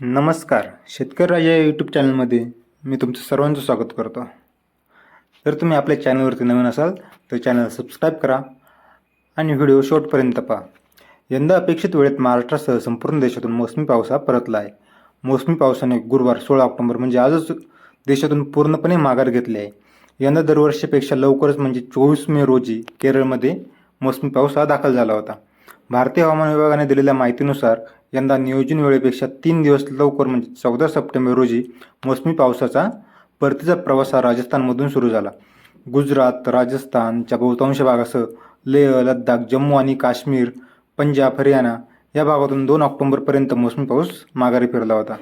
नमस्कार. शेतकरी राजा या यूट्यूब चॅनलमध्ये मी तुमचं सर्वांचं स्वागत करतो. जर तुम्ही आपल्या चॅनलवरती नवीन असाल तर चॅनल सबस्क्राईब करा आणि व्हिडिओ शेवटपर्यंत पहा. यंदा अपेक्षित वेळेत महाराष्ट्रासह संपूर्ण देशातून मोसमी पाऊस हा परतला आहे मोसमी पावसाने गुरुवार सोळा ऑक्टोबर म्हणजे आजच देशातून पूर्णपणे माघार घेतली आहे. यंदा दरवर्षीपेक्षा लवकरच म्हणजे चोवीस मे रोजी केरळमध्ये मोसमी पाऊस हा दाखल झाला होता. भारतीय हवामान विभागाने दिलेल्या माहितीनुसार यंदा नियोजन वेळेपेक्षा तीन दिवस लवकर म्हणजे चौदा सप्टेंबर रोजी मोसमी पावसाचा परतीचा प्रवास हा राजस्थानमधून सुरू झाला. गुजरात राजस्थानच्या बहुतांश भागासह लेह लद्दाख जम्मू आणि काश्मीर पंजाब हरियाणा या भागातून दोन ऑक्टोबरपर्यंत मोसमी पाऊस माघारी फिरला होता.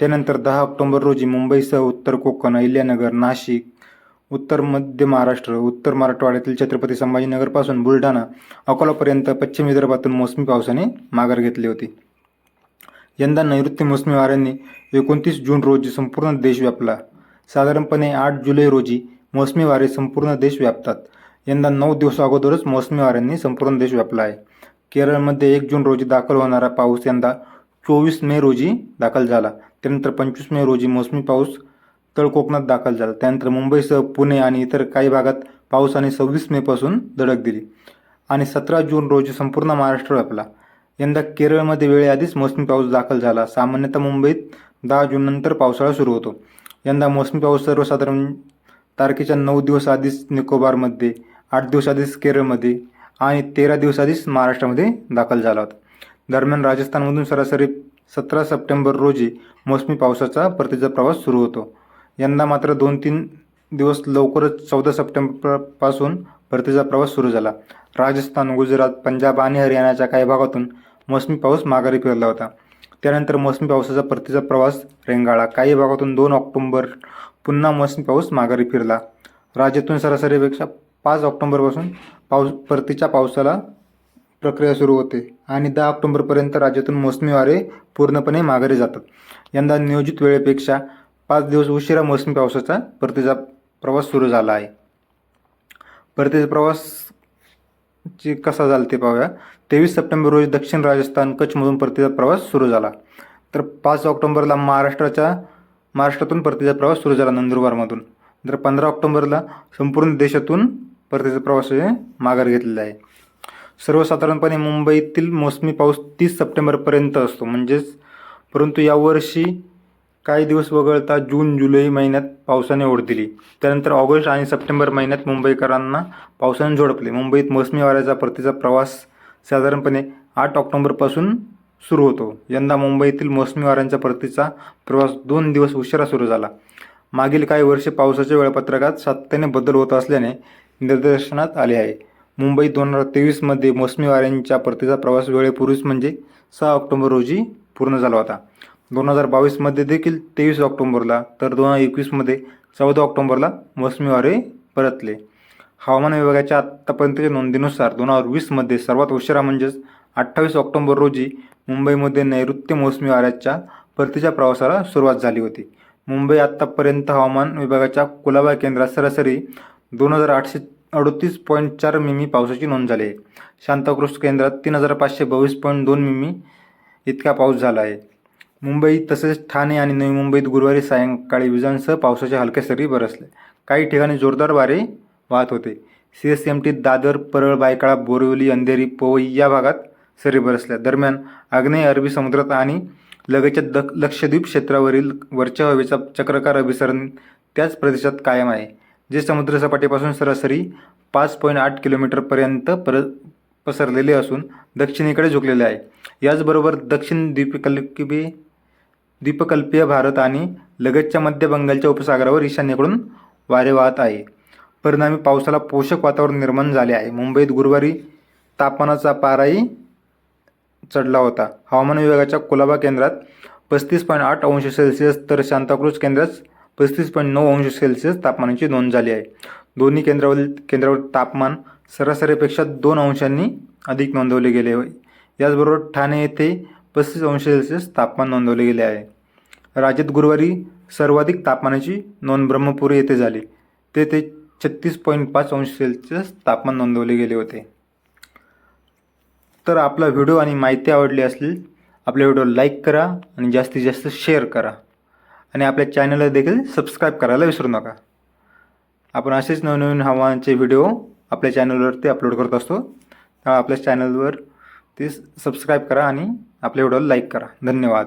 त्यानंतर दहा ऑक्टोबर रोजी मुंबईसह उत्तर कोकण अहिल्यानगर नाशिक उत्तर मध्य महाराष्ट्र उत्तर मराठवाड्यातील छत्रपती संभाजीनगरपासून बुलढाणा अकोलापर्यंत पश्चिम विदर्भातून मोसमी पावसाने माघार घेतली होती. यंदा नैऋत्य मोसमी वाऱ्यांनी एकोणतीस जून रोजी संपूर्ण देश व्यापला. साधारणपणे आठ जुलै रोजी मोसमी वारे संपूर्ण देश व्यापतात. यंदा नऊ दिवस अगोदरच मोसमी वाऱ्यांनी संपूर्ण देश व्यापला आहे. केरळमध्ये एक जून रोजी दाखल होणारा पाऊस यंदा चोवीस मे रोजी दाखल झाला. त्यानंतर पंचवीस मे रोजी मोसमी पाऊस तळ कोकणात दाखल झाला. त्यानंतर मुंबईसह पुणे आणि इतर काही भागात पावसाने सव्वीस मेपासून धडक दिली आणि सतरा जून रोजी संपूर्ण महाराष्ट्र व्यापला. यंदा केरळमध्ये वेळेआधीच मोसमी पाऊस दाखल झाला. सामान्यतः मुंबईत दहा जूननंतर पावसाळा सुरू होतो. यंदा मोसमी पाऊस सर्वसाधारण तारखेच्या नऊ दिवस आधीच निकोबारमध्ये आठ दिवस आधीच केरळमध्ये आणि तेरा दिवस आधीच महाराष्ट्रामध्ये दाखल झाला होता. दरम्यान राजस्थानमधून सरासरी सतरा सप्टेंबर रोजी मोसमी पावसाचा परतीचा प्रवास सुरू होतो. यंदा मात्र दोन तीन दिवस लवकरच चौदा सप्टेंबरपासून भरतीचा प्रवास सुरू झाला. राजस्थान गुजरात पंजाब आणि हरियाणाच्या काही भागातून मोसमी पाऊस माघारी फिरला होता. त्यानंतर मोसमी पावसाचा परतीचा प्रवास रेंगाळा. काही भागातून दोन ऑक्टोंबर पुन्हा मोसमी पाऊस माघारी फिरला. राज्यातून सरासरीपेक्षा पाच ऑक्टोंबरपासून पाऊस परतीच्या पावसाला प्रक्रिया सुरू होते आणि दहा ऑक्टोंबरपर्यंत राज्यातून मोसमी वारे पूर्णपणे माघारी जातात. यंदा नियोजित वेळेपेक्षा पाच दिवस उशिरा मोसमी पावसाचा परतीचा प्रवास सुरू झाला आहे. परतीचा प्रवास ची कसा झाला ते पाहूया. तेवीस सप्टेंबर रोजी दक्षिण राजस्थान कच्छमधून परतीचा प्रवास सुरू झाला. तर पाच ऑक्टोंबरला महाराष्ट्राच्या महाराष्ट्रातून परतीचा प्रवास सुरू झाला नंदुरबारमधून तर पंधरा ऑक्टोंबरला संपूर्ण देशातून परतीचा प्रवास हे माघार घेतलेला आहे. सर्वसाधारणपणे मुंबईतील मोसमी पाऊस तीस सप्टेंबरपर्यंत असतो. म्हणजेच परंतु यावर्षी काही दिवस वगळता जून जुलै महिन्यात पावसाने ओढ दिली. त्यानंतर ऑगस्ट आणि सप्टेंबर महिन्यात मुंबईकरांना पावसाने झोडपले. मुंबईत मोसमी वाऱ्याचा परतीचा प्रवास साधारणपणे आठ ऑक्टोंबरपासून सुरू होतो. यंदा मुंबईतील मोसमी वाऱ्यांचा परतीचा प्रवास दोन दिवस उशिरा सुरू झाला. मागील काही वर्षे पावसाच्या वेळापत्रकात सातत्याने बदल होत असल्याने निदर्शनात आले आहे. मुंबई दोन हजार तेवीसमध्ये मोसमी वाऱ्यांच्या परतीचा प्रवास वेळेपूर्वीच म्हणजे सहा ऑक्टोबर रोजी पूर्ण झाला होता. दोन हजार बावीसमध्ये देखील तेवीस ऑक्टोंबरला तर दोन हजार एकवीसमध्ये चौदा ऑक्टोंबरला मोसमी वारे परतले. हवामान विभागाच्या आत्तापर्यंतच्या नोंदीनुसार दोन हजार वीसमध्ये सर्वात उशिरा म्हणजेच अठ्ठावीस ऑक्टोंबर रोजी मुंबईमध्ये नैऋत्य मोसमी वाऱ्याच्या परतीच्या प्रवासाला सुरुवात झाली होती. मुंबई आत्तापर्यंत हवामान विभागाच्या कुलाबा केंद्रात सरासरी दोन हजार आठशे अडतीस पॉईंट चार मिमी पावसाची नोंद झाली आहे. शांताक्रुज केंद्रात तीन हजार पाचशे बावीस पॉईंट दोन मिमी इतका पाऊस झाला आहे. मुंबई तसेच ठाणे आणि नवी मुंबईत गुरुवारी सायंकाळी विजांसह पावसाच्या हलक्या सरी बरसल्या काही ठिकाणी जोरदार वारे वाहत होते. C S M T Dadar Parel Byculla Borivali Andheri Powai या भागात सरी बरसल्या. दरम्यान आग्नेय अरबी समुद्रात आणि लगतच्या द लक्षद्वीप क्षेत्रावरील वरच्या हवेचा चक्रकार अभिसरण त्याच प्रदेशात कायम आहे जे समुद्रसपाटीपासून सरासरी पाच पॉईंट आठ किलोमीटरपर्यंत पर पसरलेले असून दक्षिणेकडे झुकलेले आहे. याचबरोबर दक्षिण द्वीपकल्पी द्वीपकल्पीय भारत आणि लगतच्या मध्य बंगालच्या उपसागरावर ईशान्येकडून वारे वाहत आहे. परिणामी पावसाला पोषक वातावरण निर्माण झाले आहे. मुंबईत गुरुवारी तापमानाचा पाराही चढला होता. हवामान विभागाच्या कुलाबा केंद्रात पस्तीस पॉईंट आठ अंश सेल्सिअस तर शांताक्रुज केंद्रात पस्तीस पॉईंट नऊ अंश सेल्सिअस तापमानाची नोंद झाली आहे. दोन्ही केंद्रावरील केंद्रावर तापमान सरासरीपेक्षा दोन अंशांनी अधिक नोंदवले गेले याचबरोबर ठाणे येथे पस्तीस अंश सेल्सिअस तापमान नोंदवले गेले आहे. राज्यात गुरुवारी सर्वाधिक तापमानाची नोंद ब्रह्मपुरी येथे झाली. तेथे छत्तीस पॉईंट पाच अंश सेल्सिअस तापमान नोंदवले गेले होते. तर आपला व्हिडिओ आणि माहिती आवडली असली आपल्या व्हिडिओला लाईक करा आणि जास्तीत जास्त शेअर करा. आणि आपल्या चॅनलला देखील सबस्क्राईब करायला विसरू नका. आपण असेच नवनवीन हवामानाचे व्हिडिओ आपल्या चॅनलवरती अपलोड करत असतो. त्यामुळे आपल्या चॅनलवर ते सबस्क्राईब करा आणि आपल्या व्हिडिओला लाईक करा. धन्यवाद.